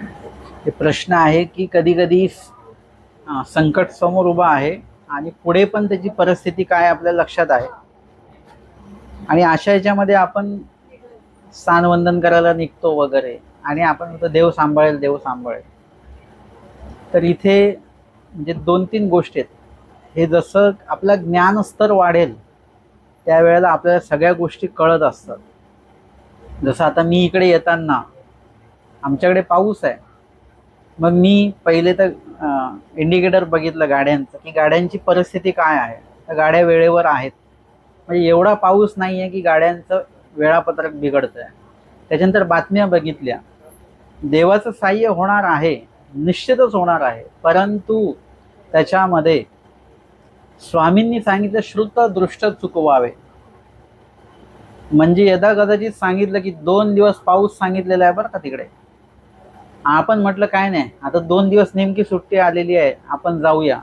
हे प्रश्न आहे की कधी कधी संकट समोर उभा आहे आणि पुढे पण त्याची परिस्थिती काय आपल्या लक्षात आहे. आणि अशा याच्यामध्ये आपण स्थानवंदन करायला निघतो वगैरे आणि आपण म्हणतो देव सांभाळेल देव सांभाळेल. तर इथे म्हणजे दोन तीन गोष्टी आहेत. हे जसं आपला ज्ञानस्तर वाढेल त्यावेळेला आपल्याला सगळ्या गोष्टी कळत असतात. जसं आता मी इकडे येताना आमच्याकडे पाऊस आहे. मग मी पहिले तर इंडिकेटर बघितलं गाड्यांचं की गाड्यांची परिस्थिती काय आहे? तर गाड्या वेळेवर आहेत. म्हणजे एवढा पाऊस नाही आहे की गाड्यांचं वेळापत्रक बिघडतं आहे त्याच्यानंतर बातम्या बघितल्या. देवाचं साह्य होणार आहे निश्चितच होणार आहे. परंतु त्याच्यामध्ये स्वामींनी सांगितलं श्रुत दृष्ट चुकवावे. म्हणजे यदा कदाचित सांगितलं की दोन दिवस पाऊस सांगितलेला आहे बरं का तिकडे? आपण म्हटलं काय नाही. आता दोन दिवस नेमकी सुट्टी आलेली आहे. आपण जाऊया.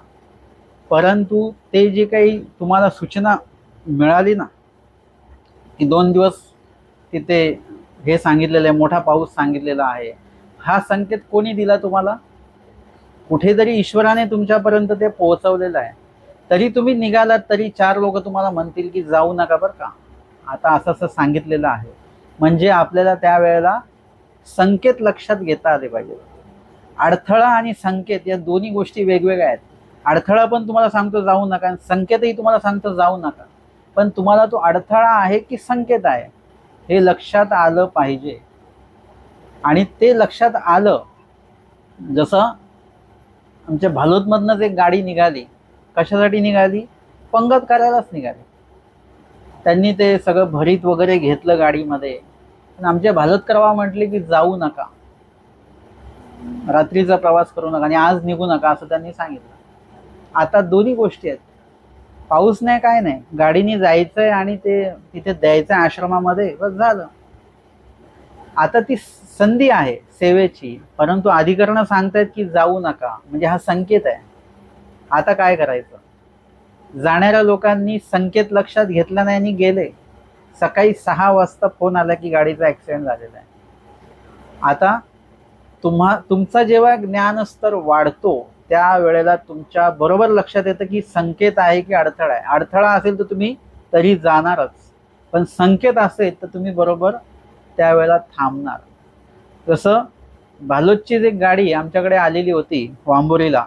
परंतु ते जे काही तुम्हाला सूचना मिळाली ना की दोन दिवस तिथे हे सांगितलेलं आहे मोठा पाऊस सांगितलेला आहे हा संकेत कोणी दिला तुम्हाला? कुठेतरी ईश्वराने तुमच्यापर्यंत ते पोहोचवलेलं आहे. तरी तुम्ही निघालात तरी चार लोक तुम्हाला म्हणतील की जाऊ नका बरं का. आता असं असं सांगितलेलं आहे. म्हणजे आपल्याला त्यावेळेला संकेत लक्षात घेता आले पाहिजे अडथळा आणि संकेत या दोन्ही गोष्टी वेगवेगळ्या आहेत. अडथळा पण तुम्हाला सांगतो जाऊ नका आणि संकेतही तुम्हाला सांगतो जाऊ नका. पण तुम्हाला तो अडथळा आहे की संकेत आहे हे लक्षात आलं पाहिजे. आणि ते लक्षात आलं जसं आमच्या भालोतमधनंच एक गाडी निघाली. कशासाठी निघाली? पंगत करायलाच निघाली. त्यांनी ते सगळं भरीत वगैरे घेतलं गाडीमध्ये. पण आमच्या भालतकरवा म्हटले की जाऊ नका. रात्रीचा प्रवास करू नका आणि आज निघू नका असं त्यांनी सांगितलं. आता दोन्ही गोष्टी आहेत. पाऊस नाही काय नाही. गाडीने जायचंय आणि ते तिथे द्यायचं आश्रमामध्ये बस झालं. आता ती संधी आहे सेवेची परंतु अधिकरण सांगतायत की जाऊ नका. म्हणजे हा संकेत आहे. आता काय करायचं? जाणाऱ्या लोकांनी संकेत लक्षात घेतला नाही आणि गेले. सकाळी सहा वाजता फोन आला की गाडीचा ॲक्सिडेंट झालेला आहे. आता तुम्हा तुमचा जेव्हा ज्ञानस्तर वाढतो त्या वेळेला तुमच्या बरोबर लक्षात येतं की संकेत आहे की अडथळा आहे. अडथळा असेल तर तुम्ही तरी जाणारच. पण संकेत असेल तर तुम्ही बरोबर त्यावेळेला थांबणार. जसं भालोदची एक गाडी आमच्याकडे आलेली होती वांबोरीला.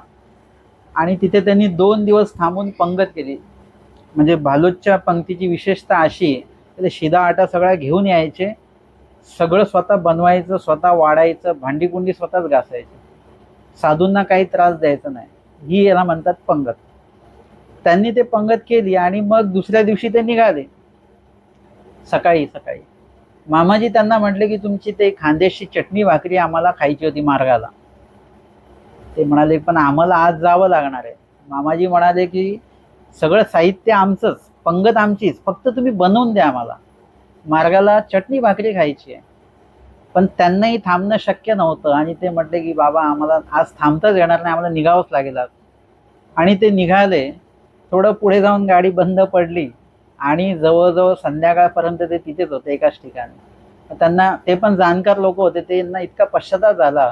आणि तिथे त्यांनी दोन दिवस थांबून पंगत केली. म्हणजे भालोदच्या पंक्तीची विशेषता अशी ते शिदा आटा सगळा घेऊन यायचे. सगळं स्वतः बनवायचं स्वतः वाढायचं भांडीकुंडी स्वतःच घासायची. साधूंना काही त्रास द्यायचा नाही. ही याला म्हणतात पंगत. त्यांनी ते पंगत केली आणि मग दुसऱ्या दिवशी ते निघाले. सकाळी सकाळी. मामाजी त्यांना म्हटले की तुमची ते खांदेशी चटणी भाकरी आम्हाला खायची होती मार्गाला. ते म्हणाले पण आम्हाला आज जावं लागणार आहे. मामाजी म्हणाले की सगळं साहित्य आमचंच. पंगत आमचीच फक्त तुम्ही बनवून द्या आम्हाला. मार्गाला चटणी भाकरी खायची आहे. पण त्यांनाही थांबणं शक्य नव्हतं आणि ते म्हटले की बाबा आम्हाला आज थांबताच येणार नाही आम्हाला निघावंच लागेल आज. आणि ते निघाले. थोडं पुढे जाऊन गाडी बंद पडली आणि जवळजवळ संध्याकाळपर्यंत ते तिथेच होते एकाच ठिकाणी. त्यांना ते पण जाणकार लोक होते त्यांना इतका पश्चाताप झाला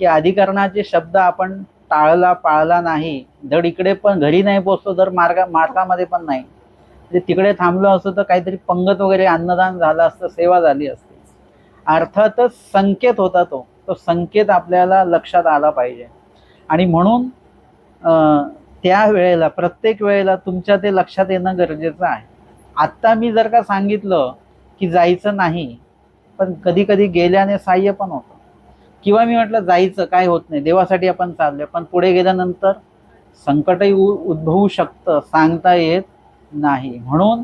की अधिकरणाचे शब्द आपण टाळला पाळला नाही. धड इकडे पण घरी नाही पोचतो तर मार्गा मार्गामध्ये पण नाही. म्हणजे तिकडे थांबलो असतो तर काहीतरी पंगत वगैरे अन्नदान झालं असतं सेवा झाली असती. अर्थातच संकेत होता तो. तो संकेत आपल्याला लक्षात आला पाहिजे. आणि म्हणून त्या वेळेला प्रत्येक वेळेला तुमच्या ते लक्षात येणं गरजेचं आहे. आत्ता मी जर का सांगितलं की जायचं नाही पण कधी कधी गेल्याने साह्य पण होतं. किंवा मी म्हटलं जायचं काय होत नाही देवासाठी आपण चाललोय. पण पुढे गेल्यानंतर संकटही उद्भवू शकतं सांगता येत नाही. म्हणून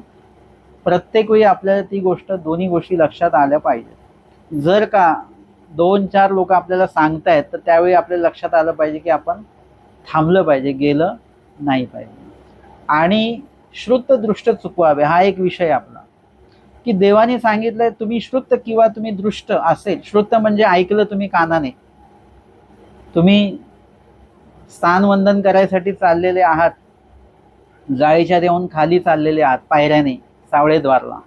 प्रत्येक वेळी आपल्याला ती गोष्ट दोन्ही गोष्टी लक्षात आल्या पाहिजेत. जर का दोन चार लोक आपल्याला सांगतायत तर त्यावेळी आपल्याला लक्षात आलं पाहिजे की आपण थांबलं पाहिजे गेलं नाही पाहिजे. आणि श्रुत दृष्ट चुकवावे हा एक विषय आपला. की देवाने सांगितलंय तुम्ही श्रुत किंवा तुम्ही दृष्ट असेल श्रुत म्हणजे ऐकलं तुम्ही कानाने. तुम्ही स्थानवंदन करायसाठी चाललेले आहात जाळीच्या देऊन खाली चाललेले आहात पायऱ्याने सावळेद्वारला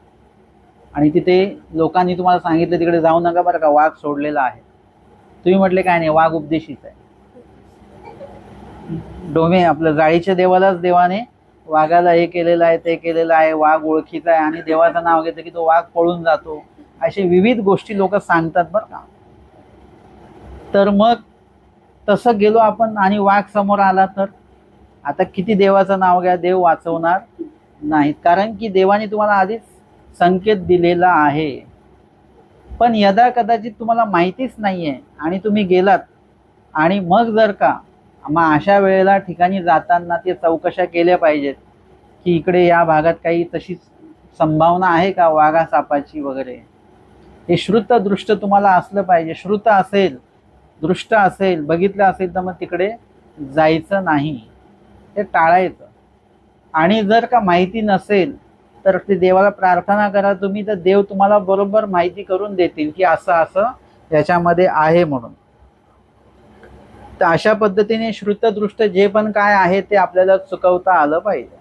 आणि तिथे लोकांनी तुम्हाला सांगितलं तिकडे जाऊ नका बरं का वाघ सोडलेला आहे. तुम्ही म्हटले काय नाही वाघ उपदेशीच आहे. डोमे आपलं जाळीच्या देवालाच देवाने वाघाला हे केलेलं आहे ते केलेलं आहे वाघ ओळखीचा आहे आणि देवाचं नाव घेतलं की तो वाघ पळून जातो. असे विविध गोष्टी लोक सांगतात बरं का. तर मग तसं गेलो आपण आणि वाघ समोर आला तर? आता किती देवाचं नाव घ्या देव वाचवणार नाहीत. कारण की देवाने तुम्हाला आधीच संकेत दिलेला आहे. पण यदा कदाचित तुम्हाला माहितीच नाही आहे आणि तुम्ही गेलात आणि मग जर का मग अशा वेळेला ठिकाणी जाताना ते चौकशा केल्या पाहिजेत की इकडे या भागात काही तशी संभावना आहे का वाघा सापाची वगैरे? हे श्रुत दृष्ट तुम्हाला असलं पाहिजे. श्रुत असेल दृष्ट असेल बघितलं असेल तर मग तिकडे जायचं नाही. ते टाळायचं आणि जर का माहिती नसेल तर ते देवाला प्रार्थना करा तुम्ही तर देव तुम्हाला बरोबर माहिती करून देतील की असं असं याच्यामध्ये आहे म्हणून. तर अशा पद्धतीने श्रुतदृष्ट जे पण काय आहे ते आपल्याला चुकवता आलं पाहिजे.